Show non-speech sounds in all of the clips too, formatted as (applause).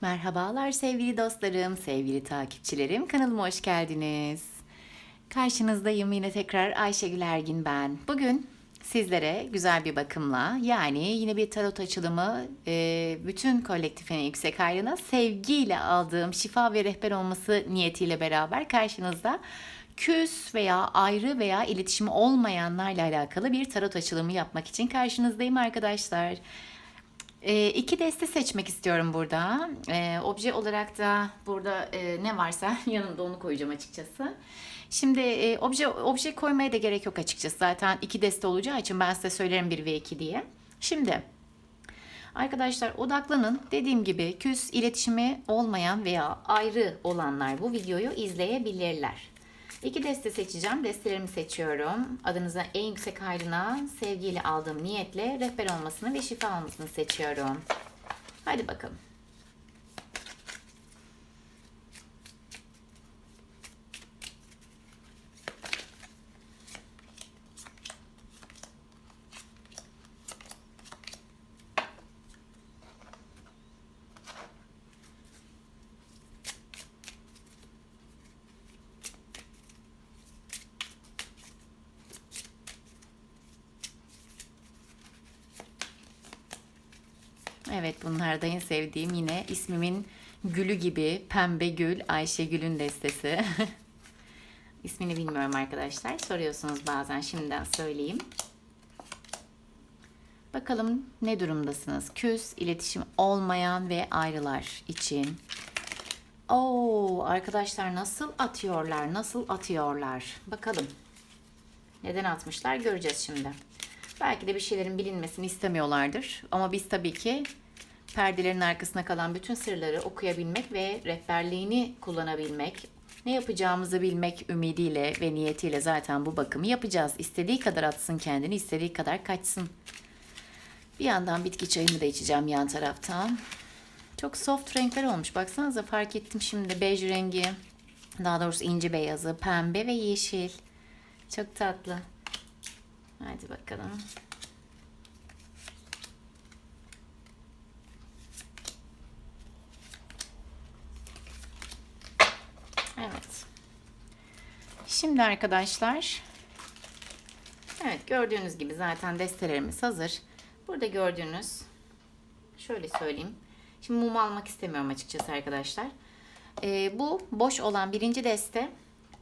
Merhabalar sevgili dostlarım, sevgili takipçilerim. Kanalıma hoş geldiniz. Karşınızdayım yine tekrar Ayşegül Ergin ben. Bugün sizlere güzel bir bakımla yani yine bir tarot açılımı e, bütün kolektifine yüksek ayrına sevgiyle aldığım şifa ve rehber olması niyetiyle beraber karşınızda küs veya ayrı veya iletişimi olmayanlarla alakalı bir tarot açılımı yapmak için karşınızdayım arkadaşlar. E, iki deste seçmek istiyorum burada. E, obje olarak da burada e, ne varsa (laughs) yanımda onu koyacağım açıkçası. Şimdi e, obje obje koymaya da gerek yok açıkçası. Zaten iki deste olacağı için ben size söylerim 1 ve 2 diye. Şimdi arkadaşlar odaklanın. Dediğim gibi küs iletişimi olmayan veya ayrı olanlar bu videoyu izleyebilirler. İki deste seçeceğim. Destelerimi seçiyorum. Adınıza en yüksek hayrına sevgiyle aldığım niyetle rehber olmasını ve şifa olmasını seçiyorum. Hadi bakalım. Evet bunlar sevdiğim yine ismimin gülü gibi pembe gül Ayşegül'ün destesi. (laughs) İsmini bilmiyorum arkadaşlar. Soruyorsunuz bazen şimdiden söyleyeyim. Bakalım ne durumdasınız? Küs, iletişim olmayan ve ayrılar için. Oo arkadaşlar nasıl atıyorlar? Nasıl atıyorlar? Bakalım. Neden atmışlar göreceğiz şimdi. Belki de bir şeylerin bilinmesini istemiyorlardır. Ama biz tabii ki perdelerin arkasına kalan bütün sırları okuyabilmek ve rehberliğini kullanabilmek, ne yapacağımızı bilmek ümidiyle ve niyetiyle zaten bu bakımı yapacağız. İstediği kadar atsın kendini, istediği kadar kaçsın. Bir yandan bitki çayımı da içeceğim yan taraftan. Çok soft renkler olmuş. Baksanıza fark ettim şimdi bej rengi, daha doğrusu inci beyazı, pembe ve yeşil. Çok tatlı. Hadi bakalım. Evet. Şimdi arkadaşlar Evet gördüğünüz gibi zaten destelerimiz hazır. Burada gördüğünüz şöyle söyleyeyim. Şimdi mum almak istemiyorum açıkçası arkadaşlar. Ee, bu boş olan birinci deste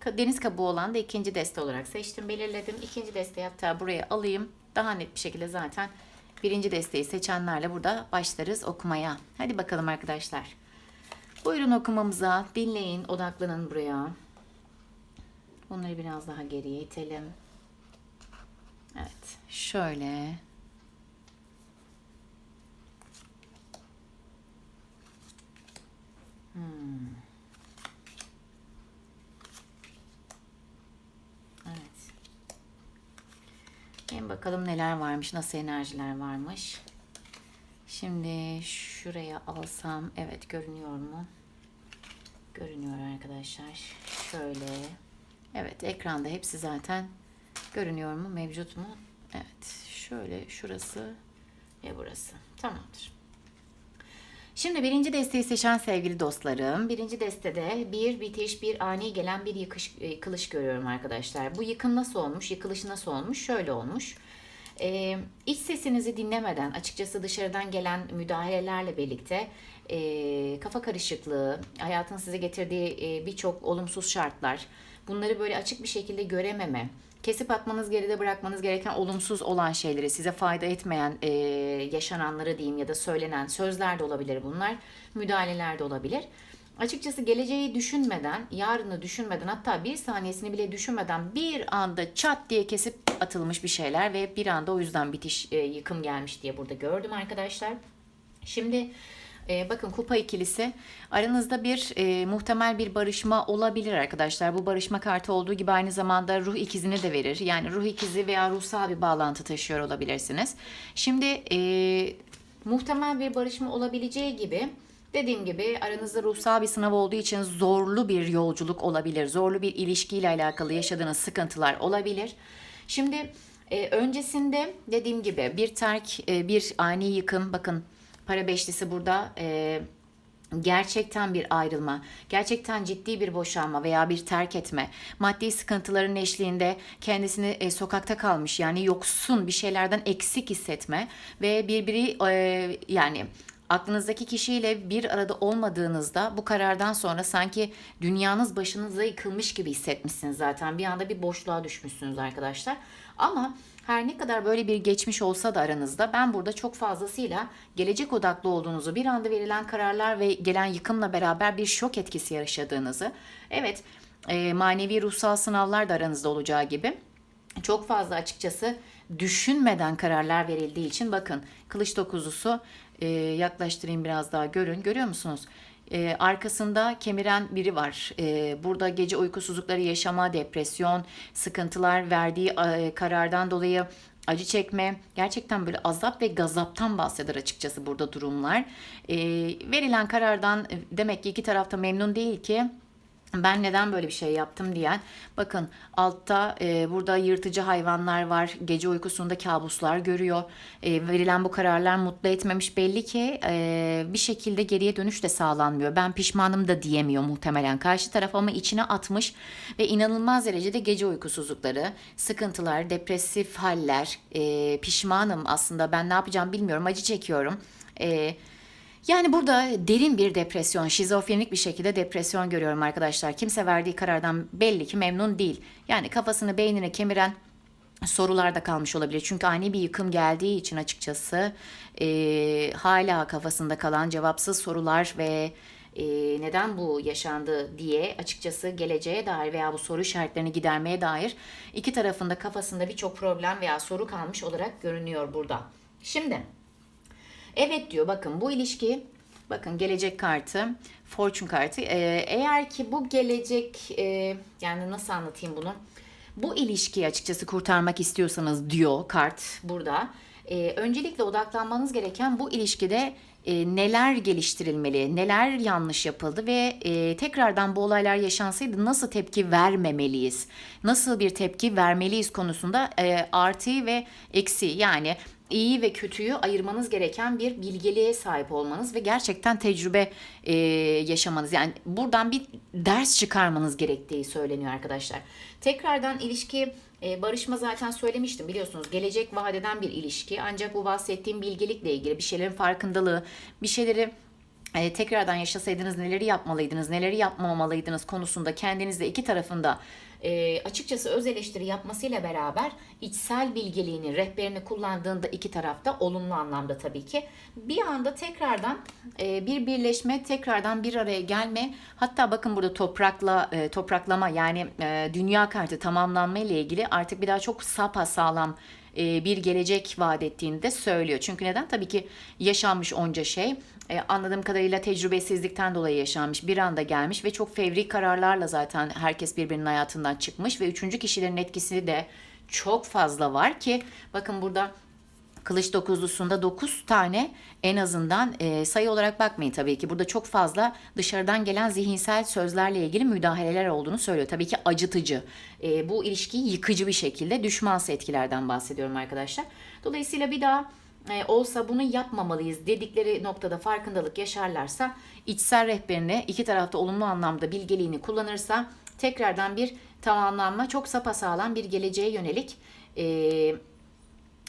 deniz kabuğu olan da ikinci deste olarak seçtim, belirledim. İkinci desteyi hatta buraya alayım. Daha net bir şekilde zaten birinci desteği seçenlerle burada başlarız okumaya. Hadi bakalım arkadaşlar. Buyurun okumamıza. Dinleyin, odaklanın buraya. Bunları biraz daha geriye itelim. Evet, şöyle. Hmm. Evet. Hem bakalım neler varmış, nasıl enerjiler varmış. Şimdi şuraya alsam, evet görünüyor mu? Görünüyor arkadaşlar. Şöyle. Evet, ekranda hepsi zaten görünüyor mu, mevcut mu? Evet, şöyle şurası ve burası. Tamamdır. Şimdi birinci desteği seçen sevgili dostlarım. Birinci destede bir bitiş, bir ani gelen bir yıkış, yıkılış görüyorum arkadaşlar. Bu yıkım nasıl olmuş, yıkılış nasıl olmuş? Şöyle olmuş. Ee, iç sesinizi dinlemeden açıkçası dışarıdan gelen müdahalelerle birlikte e, kafa karışıklığı, hayatın size getirdiği e, birçok olumsuz şartlar, bunları böyle açık bir şekilde görememe, kesip atmanız geride bırakmanız gereken olumsuz olan şeyleri size fayda etmeyen e, yaşananları diyeyim ya da söylenen sözler de olabilir bunlar müdahaleler de olabilir. Açıkçası geleceği düşünmeden, yarını düşünmeden hatta bir saniyesini bile düşünmeden bir anda çat diye kesip atılmış bir şeyler ve bir anda o yüzden bitiş e, yıkım gelmiş diye burada gördüm arkadaşlar. Şimdi e, bakın kupa ikilisi aranızda bir e, muhtemel bir barışma olabilir arkadaşlar. Bu barışma kartı olduğu gibi aynı zamanda ruh ikizini de verir. Yani ruh ikizi veya ruhsal bir bağlantı taşıyor olabilirsiniz. Şimdi e, muhtemel bir barışma olabileceği gibi dediğim gibi aranızda ruhsal bir sınav olduğu için zorlu bir yolculuk olabilir. Zorlu bir ilişkiyle alakalı yaşadığınız sıkıntılar olabilir. Şimdi e, öncesinde dediğim gibi bir terk, e, bir ani yıkım bakın Para beşlisi burada e, gerçekten bir ayrılma, gerçekten ciddi bir boşanma veya bir terk etme, maddi sıkıntıların eşliğinde kendisini e, sokakta kalmış yani yoksun bir şeylerden eksik hissetme ve birbiri e, yani aklınızdaki kişiyle bir arada olmadığınızda bu karardan sonra sanki dünyanız başınıza yıkılmış gibi hissetmişsiniz zaten. Bir anda bir boşluğa düşmüşsünüz arkadaşlar. Ama her ne kadar böyle bir geçmiş olsa da aranızda ben burada çok fazlasıyla gelecek odaklı olduğunuzu, bir anda verilen kararlar ve gelen yıkımla beraber bir şok etkisi yaşadığınızı, evet e, manevi ruhsal sınavlar da aranızda olacağı gibi çok fazla açıkçası düşünmeden kararlar verildiği için bakın kılıç dokuzusu e, yaklaştırayım biraz daha görün. Görüyor musunuz? E, arkasında kemiren biri var. E, burada gece uykusuzlukları yaşama, depresyon, sıkıntılar, verdiği e, karardan dolayı acı çekme, gerçekten böyle azap ve gazaptan bahseder açıkçası burada durumlar. E, verilen karardan e, demek ki iki tarafta memnun değil ki ben neden böyle bir şey yaptım diyen bakın altta e, burada yırtıcı hayvanlar var gece uykusunda kabuslar görüyor. E, verilen bu kararlar mutlu etmemiş belli ki e, bir şekilde geriye dönüş de sağlanmıyor. Ben pişmanım da diyemiyor muhtemelen karşı taraf ama içine atmış ve inanılmaz derecede gece uykusuzlukları sıkıntılar depresif haller e, pişmanım aslında. Ben ne yapacağım bilmiyorum acı çekiyorum. E, yani burada derin bir depresyon, şizofrenik bir şekilde depresyon görüyorum arkadaşlar. Kimse verdiği karardan belli ki memnun değil. Yani kafasını, beynini kemiren sorularda kalmış olabilir. Çünkü ani bir yıkım geldiği için açıkçası e, hala kafasında kalan cevapsız sorular ve e, neden bu yaşandı diye açıkçası geleceğe dair veya bu soru işaretlerini gidermeye dair iki tarafında kafasında birçok problem veya soru kalmış olarak görünüyor burada. Şimdi Evet diyor bakın bu ilişki bakın gelecek kartı fortune kartı. Ee, eğer ki bu gelecek e, yani nasıl anlatayım bunu? Bu ilişkiyi açıkçası kurtarmak istiyorsanız diyor kart burada. Ee, öncelikle odaklanmanız gereken bu ilişkide e, neler geliştirilmeli, neler yanlış yapıldı ve e, tekrardan bu olaylar yaşansaydı nasıl tepki vermemeliyiz, nasıl bir tepki vermeliyiz konusunda e, artı ve eksi yani iyi ve kötüyü ayırmanız gereken bir bilgeliğe sahip olmanız ve gerçekten tecrübe e, yaşamanız. Yani buradan bir ders çıkarmanız gerektiği söyleniyor arkadaşlar. Tekrardan ilişki e, barışma zaten söylemiştim biliyorsunuz. Gelecek vadeden bir ilişki. Ancak bu bahsettiğim bilgelikle ilgili bir şeylerin farkındalığı, bir şeyleri e, tekrardan yaşasaydınız neleri yapmalıydınız, neleri yapmamalıydınız konusunda kendinizde iki tarafında e, açıkçası öz eleştiri yapmasıyla beraber içsel bilgeliğini, rehberini kullandığında iki tarafta olumlu anlamda tabii ki bir anda tekrardan e, bir birleşme, tekrardan bir araya gelme. Hatta bakın burada toprakla e, topraklama yani e, dünya kartı tamamlanma ile ilgili artık bir daha çok sapa sağlam e, bir gelecek vaat ettiğini de söylüyor. Çünkü neden? Tabii ki yaşanmış onca şey. E, anladığım kadarıyla tecrübesizlikten dolayı yaşanmış. Bir anda gelmiş ve çok fevri kararlarla zaten herkes birbirinin hayatından çıkmış ve üçüncü kişilerin etkisi de çok fazla var ki bakın burada Kılıç dokuzlusunda 9 tane en azından e, sayı olarak bakmayın tabii ki. Burada çok fazla dışarıdan gelen zihinsel sözlerle ilgili müdahaleler olduğunu söylüyor. Tabii ki acıtıcı. E, bu ilişkiyi yıkıcı bir şekilde düşmansı etkilerden bahsediyorum arkadaşlar. Dolayısıyla bir daha olsa bunu yapmamalıyız dedikleri noktada farkındalık yaşarlarsa içsel rehberini iki tarafta olumlu anlamda bilgeliğini kullanırsa tekrardan bir tamamlanma çok sapasağlam bir geleceğe yönelik eee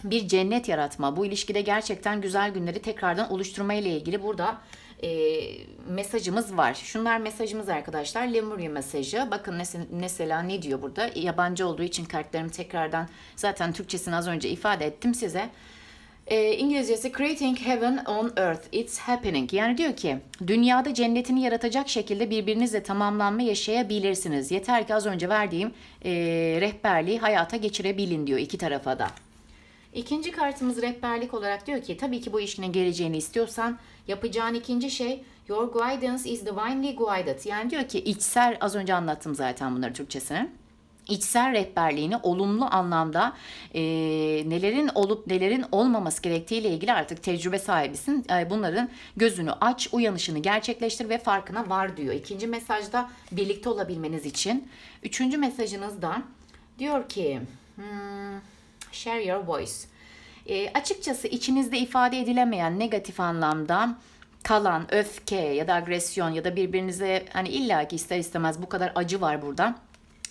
bir cennet yaratma, bu ilişkide gerçekten güzel günleri tekrardan oluşturma ile ilgili burada e, mesajımız var. Şunlar mesajımız arkadaşlar. Lemuria mesajı. Bakın mesela ne diyor burada? Yabancı olduğu için kartlarımı tekrardan zaten Türkçesini az önce ifade ettim size. E, İngilizcesi Creating Heaven on Earth. It's happening. Yani diyor ki dünyada cennetini yaratacak şekilde birbirinizle tamamlanma yaşayabilirsiniz. Yeter ki az önce verdiğim e, rehberliği hayata geçirebilin diyor iki tarafa da. İkinci kartımız rehberlik olarak diyor ki tabii ki bu ilişkinin geleceğini istiyorsan yapacağın ikinci şey your guidance is divinely guided. Yani diyor ki içsel az önce anlattım zaten bunları Türkçesini. İçsel rehberliğini olumlu anlamda e, nelerin olup nelerin olmaması gerektiğiyle ilgili artık tecrübe sahibisin. E, bunların gözünü aç, uyanışını gerçekleştir ve farkına var diyor. İkinci mesajda birlikte olabilmeniz için. Üçüncü mesajınız da diyor ki... Hmm, Share your voice. E, açıkçası içinizde ifade edilemeyen negatif anlamda kalan öfke ya da agresyon ya da birbirinize hani illaki ister istemez bu kadar acı var burada.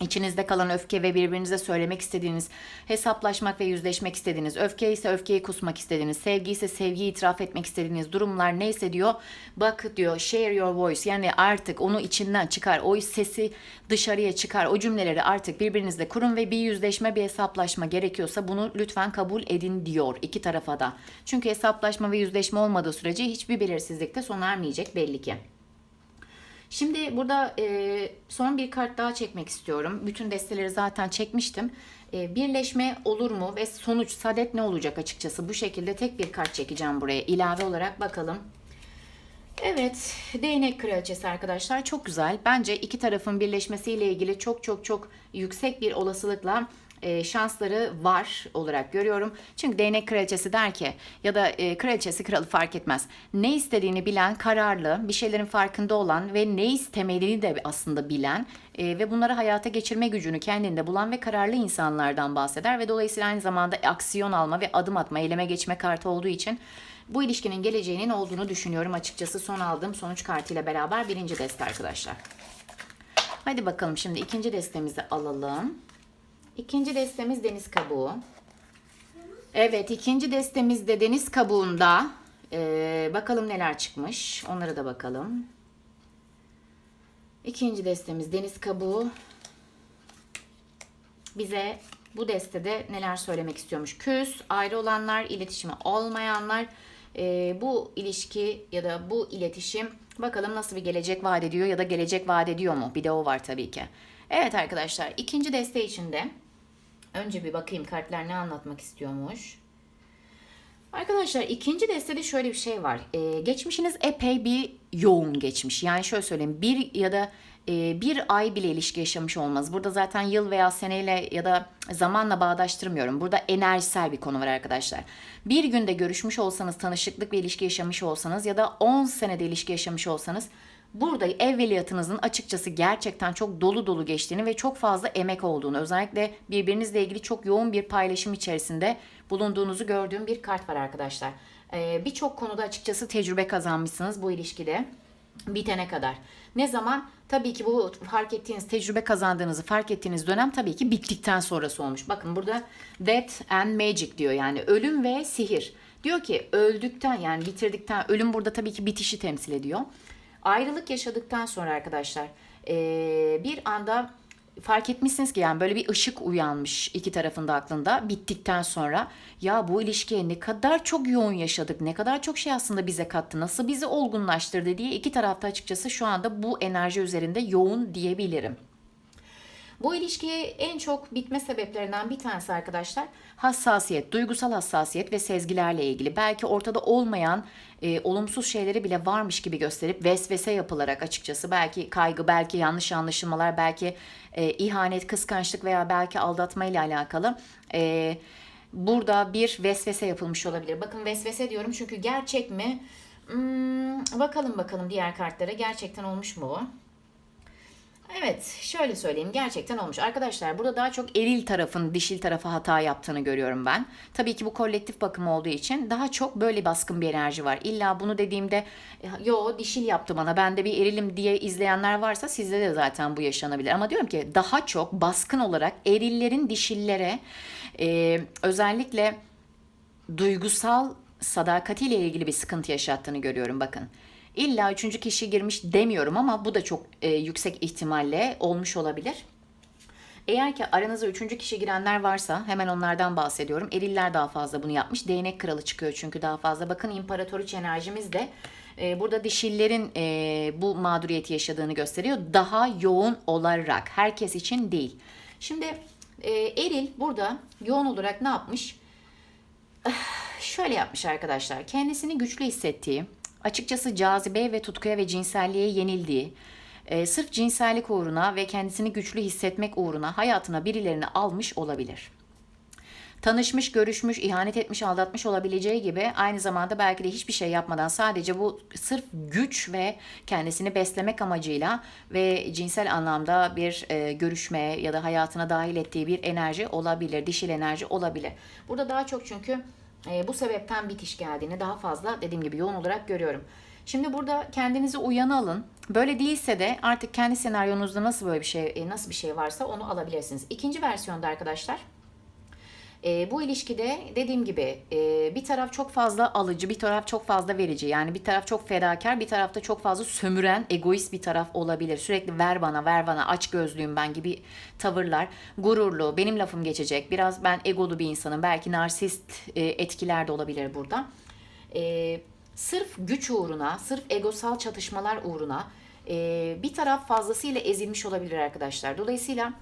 İçinizde kalan öfke ve birbirinize söylemek istediğiniz, hesaplaşmak ve yüzleşmek istediğiniz, öfke ise öfkeyi kusmak istediğiniz, sevgi ise sevgiyi itiraf etmek istediğiniz durumlar neyse diyor. Bak diyor share your voice yani artık onu içinden çıkar, o sesi dışarıya çıkar, o cümleleri artık birbirinizle kurun ve bir yüzleşme bir hesaplaşma gerekiyorsa bunu lütfen kabul edin diyor iki tarafa da. Çünkü hesaplaşma ve yüzleşme olmadığı sürece hiçbir belirsizlikte sona ermeyecek belli ki. Şimdi burada e, son bir kart daha çekmek istiyorum. Bütün desteleri zaten çekmiştim. E, birleşme olur mu ve sonuç saadet ne olacak açıkçası? Bu şekilde tek bir kart çekeceğim buraya. İlave olarak bakalım. Evet, değnek kraliçesi arkadaşlar çok güzel. Bence iki tarafın birleşmesiyle ilgili çok çok çok yüksek bir olasılıkla e, şansları var olarak görüyorum. Çünkü değnek kraliçesi der ki ya da e, kraliçesi kralı fark etmez. Ne istediğini bilen, kararlı, bir şeylerin farkında olan ve ne istemediğini de aslında bilen e, ve bunları hayata geçirme gücünü kendinde bulan ve kararlı insanlardan bahseder ve dolayısıyla aynı zamanda aksiyon alma ve adım atma, eyleme geçme kartı olduğu için bu ilişkinin geleceğinin olduğunu düşünüyorum açıkçası son aldığım sonuç kartıyla beraber birinci deste arkadaşlar. Hadi bakalım şimdi ikinci destemizi alalım. İkinci destemiz deniz kabuğu. Evet ikinci destemiz de deniz kabuğunda. Ee, bakalım neler çıkmış. Onlara da bakalım. İkinci destemiz deniz kabuğu. Bize bu destede neler söylemek istiyormuş. Küs, ayrı olanlar, iletişimi olmayanlar. Ee, bu ilişki ya da bu iletişim bakalım nasıl bir gelecek vaat ediyor ya da gelecek vaat ediyor mu? Bir de o var tabii ki. Evet arkadaşlar ikinci deste içinde Önce bir bakayım kartlar ne anlatmak istiyormuş. Arkadaşlar ikinci destede şöyle bir şey var. Ee, geçmişiniz epey bir yoğun geçmiş. Yani şöyle söyleyeyim bir ya da e, bir ay bile ilişki yaşamış olmaz. Burada zaten yıl veya seneyle ya da zamanla bağdaştırmıyorum. Burada enerjisel bir konu var arkadaşlar. Bir günde görüşmüş olsanız, tanışıklık ve ilişki yaşamış olsanız ya da 10 senede ilişki yaşamış olsanız burada evveliyatınızın açıkçası gerçekten çok dolu dolu geçtiğini ve çok fazla emek olduğunu, özellikle birbirinizle ilgili çok yoğun bir paylaşım içerisinde bulunduğunuzu gördüğüm bir kart var arkadaşlar. Ee, Birçok konuda açıkçası tecrübe kazanmışsınız bu ilişkide bitene kadar. Ne zaman? Tabii ki bu fark ettiğiniz, tecrübe kazandığınızı fark ettiğiniz dönem tabii ki bittikten sonrası olmuş. Bakın burada death and magic diyor yani ölüm ve sihir. Diyor ki öldükten yani bitirdikten, ölüm burada tabii ki bitişi temsil ediyor. Ayrılık yaşadıktan sonra arkadaşlar ee, bir anda fark etmişsiniz ki yani böyle bir ışık uyanmış iki tarafında aklında bittikten sonra ya bu ilişkiye ne kadar çok yoğun yaşadık ne kadar çok şey aslında bize kattı nasıl bizi olgunlaştırdı diye iki tarafta açıkçası şu anda bu enerji üzerinde yoğun diyebilirim. Bu ilişkiye en çok bitme sebeplerinden bir tanesi arkadaşlar hassasiyet, duygusal hassasiyet ve sezgilerle ilgili. Belki ortada olmayan e, olumsuz şeyleri bile varmış gibi gösterip vesvese yapılarak açıkçası belki kaygı, belki yanlış anlaşılmalar, belki e, ihanet, kıskançlık veya belki aldatma ile alakalı e, burada bir vesvese yapılmış olabilir. Bakın vesvese diyorum çünkü gerçek mi? Hmm, bakalım bakalım diğer kartlara gerçekten olmuş mu bu? Evet, şöyle söyleyeyim gerçekten olmuş. Arkadaşlar burada daha çok eril tarafın dişil tarafa hata yaptığını görüyorum ben. Tabii ki bu kolektif bakım olduğu için daha çok böyle baskın bir enerji var. İlla bunu dediğimde yo dişil yaptı bana ben de bir erilim diye izleyenler varsa sizde de zaten bu yaşanabilir. Ama diyorum ki daha çok baskın olarak erillerin dişillere e, özellikle duygusal sadakatiyle ilgili bir sıkıntı yaşattığını görüyorum bakın. İlla üçüncü kişi girmiş demiyorum ama bu da çok e, yüksek ihtimalle olmuş olabilir. Eğer ki aranıza üçüncü kişi girenler varsa hemen onlardan bahsediyorum. Eriller daha fazla bunu yapmış. Değnek kralı çıkıyor çünkü daha fazla. Bakın imparatoriç enerjimiz de e, burada dişillerin e, bu mağduriyeti yaşadığını gösteriyor. Daha yoğun olarak herkes için değil. Şimdi e, eril burada yoğun olarak ne yapmış? (sighs) Şöyle yapmış arkadaşlar. Kendisini güçlü hissettiği, açıkçası cazibe ve tutkuya ve cinselliğe yenildiği, e, sırf cinsellik uğruna ve kendisini güçlü hissetmek uğruna hayatına birilerini almış olabilir. Tanışmış, görüşmüş, ihanet etmiş, aldatmış olabileceği gibi aynı zamanda belki de hiçbir şey yapmadan sadece bu sırf güç ve kendisini beslemek amacıyla ve cinsel anlamda bir e, görüşme ya da hayatına dahil ettiği bir enerji olabilir, dişil enerji olabilir. Burada daha çok çünkü e, bu sebepten bitiş geldiğini daha fazla dediğim gibi yoğun olarak görüyorum. Şimdi burada kendinizi uyanı alın. Böyle değilse de artık kendi senaryonuzda nasıl böyle bir şey e, nasıl bir şey varsa onu alabilirsiniz. İkinci versiyonda arkadaşlar e, bu ilişkide dediğim gibi e, bir taraf çok fazla alıcı, bir taraf çok fazla verici. Yani bir taraf çok fedakar, bir tarafta çok fazla sömüren, egoist bir taraf olabilir. Sürekli ver bana, ver bana, aç gözlüyüm ben gibi tavırlar. Gururlu, benim lafım geçecek. Biraz ben egolu bir insanım. Belki narsist e, etkiler de olabilir burada. E, sırf güç uğruna, sırf egosal çatışmalar uğruna e, bir taraf fazlasıyla ezilmiş olabilir arkadaşlar. Dolayısıyla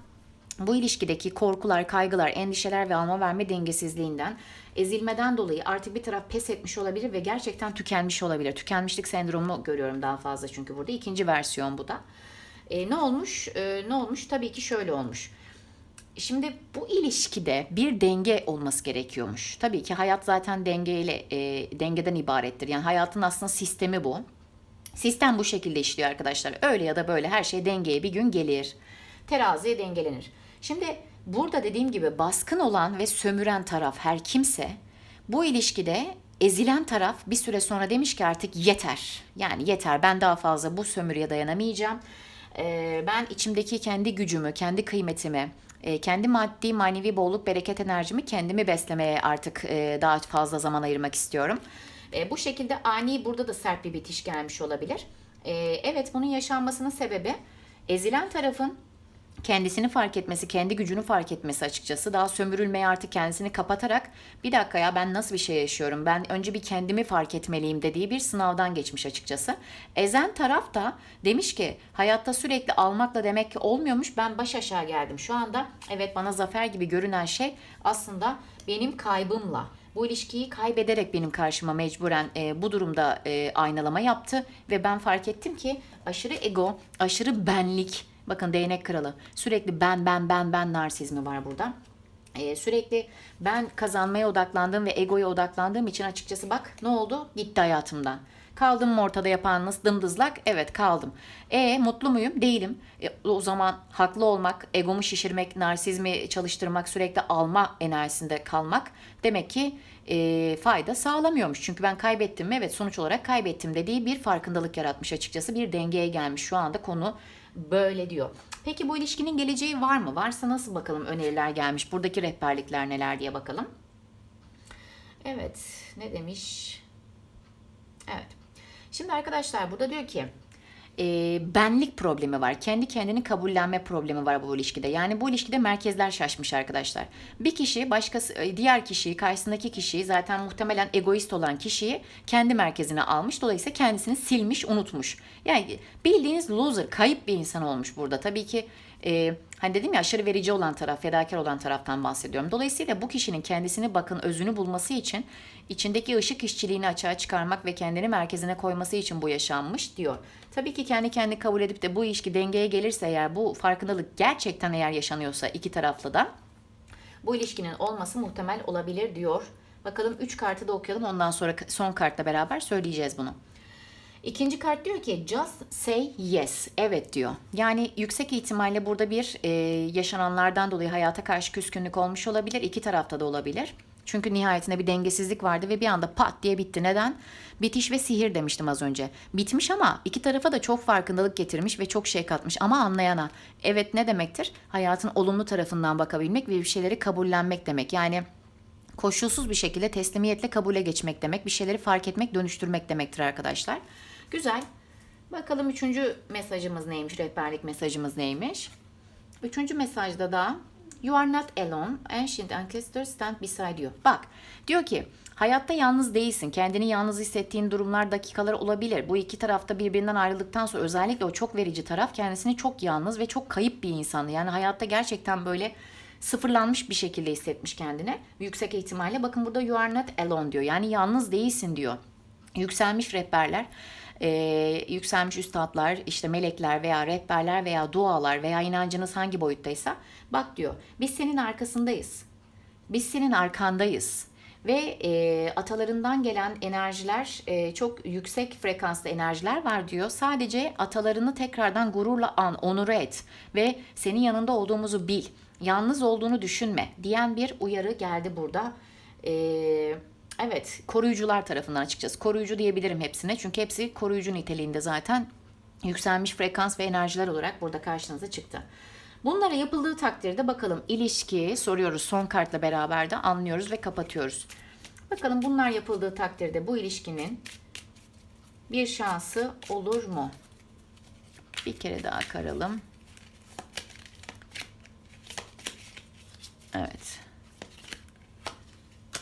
bu ilişkideki korkular, kaygılar, endişeler ve alma verme dengesizliğinden, ezilmeden dolayı artık bir taraf pes etmiş olabilir ve gerçekten tükenmiş olabilir. Tükenmişlik sendromu görüyorum daha fazla çünkü burada. ikinci versiyon bu da. E, ne olmuş? E, ne olmuş? Tabii ki şöyle olmuş. Şimdi bu ilişkide bir denge olması gerekiyormuş. Tabii ki hayat zaten dengeyle e, dengeden ibarettir. Yani hayatın aslında sistemi bu. Sistem bu şekilde işliyor arkadaşlar. Öyle ya da böyle her şey dengeye bir gün gelir. Teraziye dengelenir. Şimdi burada dediğim gibi baskın olan ve sömüren taraf her kimse bu ilişkide ezilen taraf bir süre sonra demiş ki artık yeter. Yani yeter ben daha fazla bu sömürüye dayanamayacağım. Ee, ben içimdeki kendi gücümü, kendi kıymetimi, e, kendi maddi manevi bolluk bereket enerjimi kendimi beslemeye artık e, daha fazla zaman ayırmak istiyorum. E, bu şekilde ani burada da sert bir bitiş gelmiş olabilir. Evet bunun yaşanmasının sebebi ezilen tarafın kendisini fark etmesi, kendi gücünü fark etmesi açıkçası. Daha sömürülmeye artık kendisini kapatarak bir dakika ya ben nasıl bir şey yaşıyorum? Ben önce bir kendimi fark etmeliyim dediği bir sınavdan geçmiş açıkçası. Ezen taraf da demiş ki hayatta sürekli almakla demek ki olmuyormuş. Ben baş aşağı geldim. Şu anda evet bana zafer gibi görünen şey aslında benim kaybımla bu ilişkiyi kaybederek benim karşıma mecburen e, bu durumda e, aynalama yaptı ve ben fark ettim ki aşırı ego, aşırı benlik, bakın değnek kralı sürekli ben ben ben ben narsizmi var burada. E, sürekli ben kazanmaya odaklandığım ve egoya odaklandığım için açıkçası bak ne oldu? Gitti hayatımdan. Kaldım mı ortada yapanınız dımdızlak? Evet kaldım. E mutlu muyum? Değilim. E, o zaman haklı olmak, egomu şişirmek, narsizmi çalıştırmak, sürekli alma enerjisinde kalmak demek ki e, fayda sağlamıyormuş. Çünkü ben kaybettim mi? Evet sonuç olarak kaybettim dediği bir farkındalık yaratmış açıkçası. Bir dengeye gelmiş şu anda konu böyle diyor. Peki bu ilişkinin geleceği var mı? Varsa nasıl bakalım öneriler gelmiş? Buradaki rehberlikler neler diye bakalım. Evet ne demiş? Evet. Şimdi arkadaşlar burada diyor ki e, benlik problemi var. Kendi kendini kabullenme problemi var bu ilişkide. Yani bu ilişkide merkezler şaşmış arkadaşlar. Bir kişi başkası e, diğer kişiyi karşısındaki kişiyi zaten muhtemelen egoist olan kişiyi kendi merkezine almış. Dolayısıyla kendisini silmiş, unutmuş. Yani bildiğiniz loser, kayıp bir insan olmuş burada. Tabii ki e, hani dedim ya aşırı verici olan taraf, fedakar olan taraftan bahsediyorum. Dolayısıyla bu kişinin kendisini bakın özünü bulması için içindeki ışık işçiliğini açığa çıkarmak ve kendini merkezine koyması için bu yaşanmış diyor. Tabii ki kendi kendini kabul edip de bu ilişki dengeye gelirse eğer bu farkındalık gerçekten eğer yaşanıyorsa iki taraflı da bu ilişkinin olması muhtemel olabilir diyor. Bakalım 3 kartı da okuyalım ondan sonra son kartla beraber söyleyeceğiz bunu. İkinci kart diyor ki just say yes. Evet diyor. Yani yüksek ihtimalle burada bir e, yaşananlardan dolayı hayata karşı küskünlük olmuş olabilir. İki tarafta da olabilir. Çünkü nihayetinde bir dengesizlik vardı ve bir anda pat diye bitti. Neden? Bitiş ve sihir demiştim az önce. Bitmiş ama iki tarafa da çok farkındalık getirmiş ve çok şey katmış. Ama anlayana evet ne demektir? Hayatın olumlu tarafından bakabilmek ve bir şeyleri kabullenmek demek. Yani koşulsuz bir şekilde teslimiyetle kabule geçmek demek. Bir şeyleri fark etmek, dönüştürmek demektir arkadaşlar. Güzel. Bakalım üçüncü mesajımız neymiş, rehberlik mesajımız neymiş? Üçüncü mesajda da You are not alone. Ancient ancestors stand beside you. Bak diyor ki hayatta yalnız değilsin. Kendini yalnız hissettiğin durumlar, dakikalar olabilir. Bu iki tarafta birbirinden ayrıldıktan sonra özellikle o çok verici taraf kendisini çok yalnız ve çok kayıp bir insandı. Yani hayatta gerçekten böyle sıfırlanmış bir şekilde hissetmiş kendine. Yüksek ihtimalle bakın burada you are not alone diyor. Yani yalnız değilsin diyor. Yükselmiş rehberler e, yükselmiş üstadlar, işte melekler veya rehberler veya dualar veya inancınız hangi boyuttaysa bak diyor biz senin arkasındayız. Biz senin arkandayız. Ve e, atalarından gelen enerjiler e, çok yüksek frekanslı enerjiler var diyor. Sadece atalarını tekrardan gururla an, onur et ve senin yanında olduğumuzu bil. Yalnız olduğunu düşünme diyen bir uyarı geldi burada. Eee evet koruyucular tarafından açıkçası. Koruyucu diyebilirim hepsine. Çünkü hepsi koruyucu niteliğinde zaten yükselmiş frekans ve enerjiler olarak burada karşınıza çıktı. Bunlara yapıldığı takdirde bakalım ilişki soruyoruz son kartla beraber de anlıyoruz ve kapatıyoruz. Bakalım bunlar yapıldığı takdirde bu ilişkinin bir şansı olur mu? Bir kere daha karalım. Evet.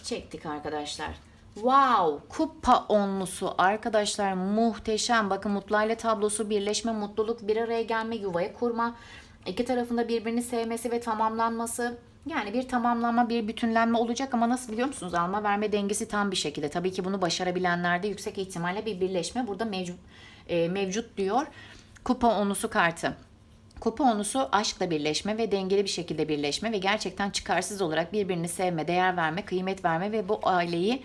Çektik arkadaşlar. Wow, kupa onlusu arkadaşlar muhteşem. Bakın mutlu aile tablosu, birleşme, mutluluk, bir araya gelme, yuvaya kurma. iki tarafında birbirini sevmesi ve tamamlanması. Yani bir tamamlanma, bir bütünlenme olacak ama nasıl biliyor musunuz? Alma verme dengesi tam bir şekilde. Tabii ki bunu başarabilenlerde yüksek ihtimalle bir birleşme burada mevcut, e, mevcut diyor. Kupa onlusu kartı. Kupa onusu aşkla birleşme ve dengeli bir şekilde birleşme ve gerçekten çıkarsız olarak birbirini sevme, değer verme, kıymet verme ve bu aileyi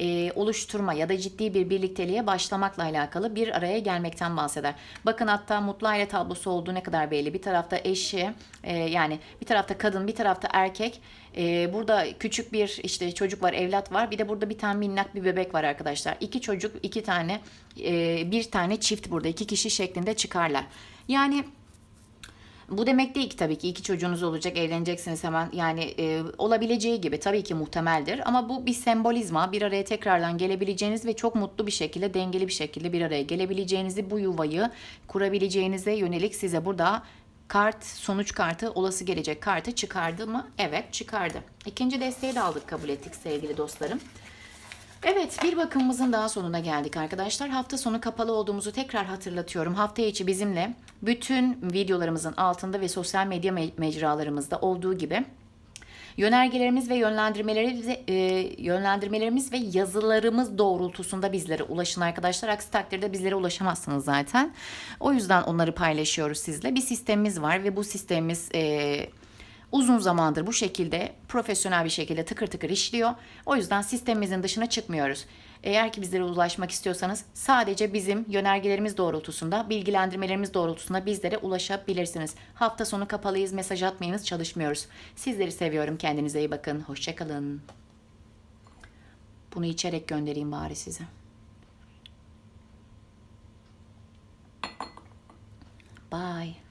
e, oluşturma ya da ciddi bir birlikteliğe başlamakla alakalı bir araya gelmekten bahseder. Bakın hatta mutlu aile tablosu olduğu ne kadar belli. Bir tarafta eşi e, yani bir tarafta kadın bir tarafta erkek. E, burada küçük bir işte çocuk var evlat var bir de burada bir tane minnak bir bebek var arkadaşlar. İki çocuk iki tane e, bir tane çift burada iki kişi şeklinde çıkarlar. Yani bu demek değil ki tabii ki iki çocuğunuz olacak, evleneceksiniz hemen. Yani e, olabileceği gibi tabii ki muhtemeldir. Ama bu bir sembolizma, bir araya tekrardan gelebileceğiniz ve çok mutlu bir şekilde, dengeli bir şekilde bir araya gelebileceğinizi, bu yuvayı kurabileceğinize yönelik size burada kart, sonuç kartı, olası gelecek kartı çıkardı mı? Evet çıkardı. İkinci desteği de aldık, kabul ettik sevgili dostlarım. Evet bir bakımımızın daha sonuna geldik arkadaşlar. Hafta sonu kapalı olduğumuzu tekrar hatırlatıyorum. Hafta içi bizimle bütün videolarımızın altında ve sosyal medya me- mecralarımızda olduğu gibi yönergelerimiz ve yönlendirmelerimiz, e, yönlendirmelerimiz ve yazılarımız doğrultusunda bizlere ulaşın arkadaşlar. Aksi takdirde bizlere ulaşamazsınız zaten. O yüzden onları paylaşıyoruz sizle. Bir sistemimiz var ve bu sistemimiz e, uzun zamandır bu şekilde profesyonel bir şekilde tıkır tıkır işliyor. O yüzden sistemimizin dışına çıkmıyoruz. Eğer ki bizlere ulaşmak istiyorsanız sadece bizim yönergelerimiz doğrultusunda, bilgilendirmelerimiz doğrultusunda bizlere ulaşabilirsiniz. Hafta sonu kapalıyız, mesaj atmayınız, çalışmıyoruz. Sizleri seviyorum. Kendinize iyi bakın. Hoşçakalın. Bunu içerek göndereyim bari size. Bye.